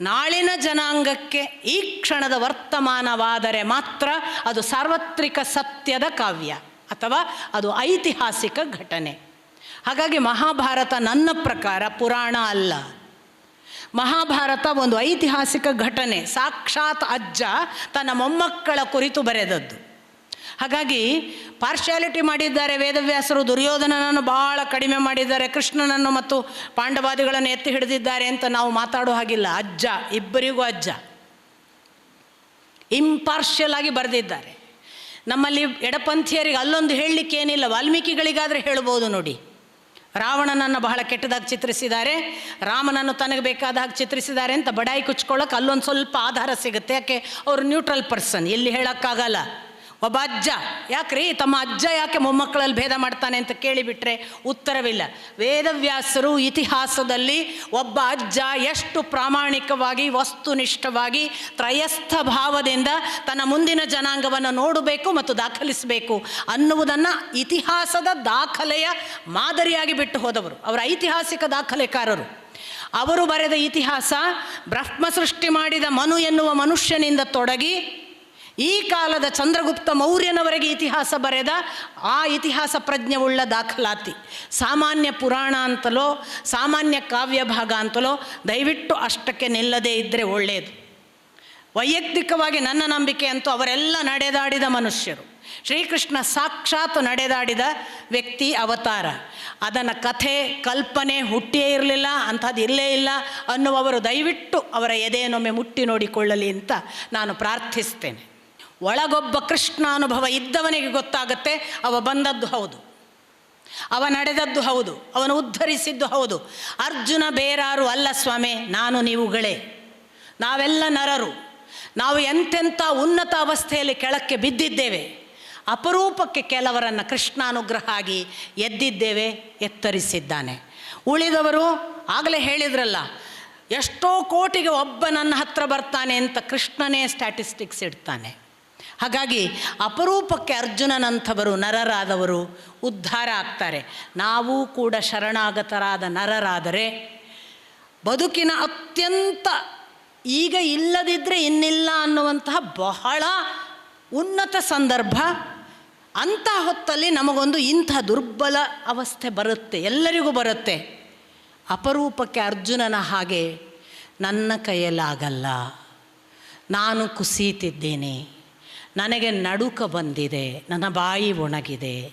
ನಾಳಿನ ಜನಾಂಗಕ್ಕೆ ಈ ಕ್ಷಣದ ವರ್ತಮಾನವಾದರೆ ಮಾತ್ರ ಅದು ಸಾರ್ವತ್ರಿಕ ಸತ್ಯದ ಕಾವ್ಯ ಅಥವಾ ಅದು ಐತಿಹಾಸಿಕ ಘಟನೆ. ಹಾಗಾಗಿ ಮಹಾಭಾರತ ನನ್ನ ಪ್ರಕಾರ ಪುರಾಣ ಅಲ್ಲ. ಮಹಾಭಾರತ ಒಂದು ಐತಿಹಾಸಿಕ ಘಟನೆ, ಸಾಕ್ಷಾತ್ ಅಜ್ಜ ತನ್ನ ಮೊಮ್ಮಕ್ಕಳ ಕುರಿತು ಬರೆದದ್ದು. ಹಾಗಾಗಿ ಪಾರ್ಶಾಲಿಟಿ ಮಾಡಿದ್ದಾರೆ ವೇದವ್ಯಾಸರು, ದುರ್ಯೋಧನನನ್ನು ಬಹಳ ಕಡಿಮೆ ಮಾಡಿದ್ದಾರೆ, ಕೃಷ್ಣನನ್ನು ಮತ್ತು ಪಾಂಡವಾದಿಗಳನ್ನು ಎತ್ತಿ ಹಿಡಿದಿದ್ದಾರೆ ಅಂತ ನಾವು ಮಾತಾಡೋ ಹಾಗಿಲ್ಲ. ಅಜ್ಜ, ಇಬ್ಬರಿಗೂ ಅಜ್ಜ. ಇಂಪಾರ್ಷಿಯಲ್ ಆಗಿ ಬರೆದಿದ್ದಾರೆ. ನಮ್ಮಲ್ಲಿ ಎಡಪಂಥೀಯರಿಗೆ ಅಲ್ಲೊಂದು ಹೇಳಲಿಕ್ಕೆ ಏನಿಲ್ಲ, ವಾಲ್ಮೀಕಿಗಳಿಗಾದರೆ ಹೇಳ್ಬೋದು ನೋಡಿ. ರಾವಣನನ್ನು ಬಹಳ ಕೆಟ್ಟದಾಗಿ ಚಿತ್ರಿಸಿದ್ದಾರೆ, ರಾಮನನ್ನು ತನಗೆ ಬೇಕಾದ ಹಾಗೆ ಚಿತ್ರಿಸಿದ್ದಾರೆ ಅಂತ ಬಡಾಯಿ ಕುಚ್ಕೊಳ್ಳೋಕೆ ಅಲ್ಲೊಂದು ಸ್ವಲ್ಪ ಆಧಾರ ಸಿಗುತ್ತೆ. ಯಾಕೆ? ಅವರು ನ್ಯೂಟ್ರಲ್ ಪರ್ಸನ್ ಎಲ್ಲಿ ಹೇಳೋಕ್ಕಾಗಲ್ಲ. ಒಬ್ಬ ಅಜ್ಜ. ಯಾಕ್ರಿ? ತಮ್ಮ ಅಜ್ಜ ಯಾಕೆ ಮೊಮ್ಮಕ್ಕಳಲ್ಲಿ ಭೇದ ಮಾಡ್ತಾನೆ ಅಂತ ಕೇಳಿಬಿಟ್ರೆ ಉತ್ತರವಿಲ್ಲ. ವೇದವ್ಯಾಸರು ಇತಿಹಾಸದಲ್ಲಿ ಒಬ್ಬ ಅಜ್ಜ ಎಷ್ಟು ಪ್ರಾಮಾಣಿಕವಾಗಿ, ವಸ್ತುನಿಷ್ಠವಾಗಿ, ತ್ರಯಸ್ಥ ಭಾವದಿಂದ ತನ್ನ ಮುಂದಿನ ಜನಾಂಗವನ್ನು ನೋಡಬೇಕು ಮತ್ತು ದಾಖಲಿಸಬೇಕು ಅನ್ನುವುದನ್ನು ಇತಿಹಾಸದ ದಾಖಲೆಯ ಮಾದರಿಯಾಗಿ ಬಿಟ್ಟು ಹೋದವರು. ಅವರ ಐತಿಹಾಸಿಕ ದಾಖಲೆಕಾರರು. ಅವರು ಬರೆದ ಇತಿಹಾಸ ಬ್ರಹ್ಮ ಸೃಷ್ಟಿ ಮಾಡಿದ ಮನು ಎನ್ನುವ ಮನುಷ್ಯನಿಂದ ತೊಡಗಿ ಈ ಕಾಲದ ಚಂದ್ರಗುಪ್ತ ಮೌರ್ಯನವರೆಗೆ ಇತಿಹಾಸ ಬರೆದ ಆ ಇತಿಹಾಸ ಪ್ರಜ್ಞೆವುಳ್ಳ ದಾಖಲಾತಿ. ಸಾಮಾನ್ಯ ಪುರಾಣ ಅಂತಲೋ, ಸಾಮಾನ್ಯ ಕಾವ್ಯ ಭಾಗ ಅಂತಲೋ ದಯವಿಟ್ಟು ಅಷ್ಟಕ್ಕೆ ನಿಲ್ಲದೇ ಇದ್ದರೆ ಒಳ್ಳೆಯದು ವೈಯಕ್ತಿಕವಾಗಿ ನನ್ನ ನಂಬಿಕೆ ಅಂತೂ ಅವರೆಲ್ಲ ನಡೆದಾಡಿದ ಮನುಷ್ಯರು. ಶ್ರೀಕೃಷ್ಣ ಸಾಕ್ಷಾತ್ ನಡೆದಾಡಿದ ವ್ಯಕ್ತಿ, ಅವತಾರ. ಅದನ್ನು ಕಥೆ, ಕಲ್ಪನೆ ಹುಟ್ಟಿಯೇ ಇರಲಿಲ್ಲ, ಅಂಥದ್ದು ಇಲ್ಲೇ ಇಲ್ಲ ಅನ್ನುವವರು ದಯವಿಟ್ಟು ಅವರ ಎದೆಯನ್ನೊಮ್ಮೆ ಮುಟ್ಟಿ ನೋಡಿಕೊಳ್ಳಲಿ ಅಂತ ನಾನು ಪ್ರಾರ್ಥಿಸ್ತೇನೆ. ಒಳಗೊಬ್ಬ ಕೃಷ್ಣ ಅನುಭವ ಇದ್ದವನಿಗೆ ಗೊತ್ತಾಗುತ್ತೆ, ಅವ ಬಂದದ್ದು ಹೌದು. ಅವ ನಡೆದದ್ದು ಹೌದು, ಅವನು ಉದ್ಧರಿಸಿದ್ದು ಹೌದು. ಅರ್ಜುನ ಬೇರಾರು ಅಲ್ಲ ಸ್ವಾಮಿ, ನಾನು ನೀವುಗಳೇ. ನಾವೆಲ್ಲ ನರರು. ನಾವು ಎಂತೆಂಥ ಉನ್ನತ ಅವಸ್ಥೆಯಲ್ಲಿ ಕೆಳಕ್ಕೆ ಬಿದ್ದಿದ್ದೇವೆ. ಅಪರೂಪಕ್ಕೆ ಕೆಲವರನ್ನು ಕೃಷ್ಣಾನುಗ್ರಹ ಆಗಿ ಎದ್ದಿದ್ದೇವೆ, ಎತ್ತರಿಸಿದ್ದಾನೆ. ಉಳಿದವರು ಆಗಲೇ ಹೇಳಿದ್ರಲ್ಲ, ಎಷ್ಟೋ ಕೋಟಿಗೆ ಒಬ್ಬ ನನ್ನ ಹತ್ರ ಬರ್ತಾನೆ ಅಂತ ಕೃಷ್ಣನೇ ಸ್ಟ್ಯಾಟಿಸ್ಟಿಕ್ಸ್ ಇಡ್ತಾನೆ. ಹಾಗಾಗಿ ಅಪರೂಪಕ್ಕೆ ಅರ್ಜುನನಂಥವರು ನರರಾದವರು ಉದ್ಧಾರ ಆಗ್ತಾರೆ. ನಾವು ಕೂಡ ಶರಣಾಗತರಾದ ನರರಾದರೆ ಬದುಕಿನ ಅತ್ಯಂತ ಈಗ ಇಲ್ಲದಿದ್ದರೆ ಇನ್ನಿಲ್ಲ ಅನ್ನುವಂತಹ ಬಹಳ ಉನ್ನತ ಸಂದರ್ಭ. ಅಂತಹ ಹೊತ್ತಲ್ಲಿ ನಮಗೊಂದು ಇಂಥ ದುರ್ಬಲ ಅವಸ್ಥೆ ಬರುತ್ತೆ, ಎಲ್ಲರಿಗೂ ಬರುತ್ತೆ. ಅಪರೂಪಕ್ಕೆ ಅರ್ಜುನನ ಹಾಗೆ ನನ್ನ ಕೈಯಲ್ಲಾಗಲ್ಲ. ನಾನು ಕುಸೀತಿದ್ದೇನೆ. ನನಗೆ ನಡುಕ ಬಂದಿದೆ, ನನ್ನ ಬಾಯಿ ಒಣಗಿದೆ,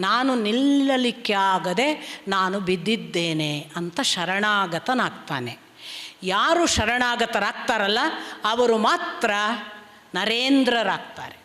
ನಾನು ನಿಲ್ಲಲಿಕ್ಕೆ ಆಗದೆ ನಾನು ಬಿದ್ದಿದ್ದೇನೆ ಅಂತ ಶರಣಾಗತನಾಗ್ತಾನೆ. ಯಾರು ಶರಣಾಗತರಾಗ್ತಾರಲ್ಲ, ಅವರು ಮಾತ್ರ ನರೇಂದ್ರರಾಗ್ತಾರೆ.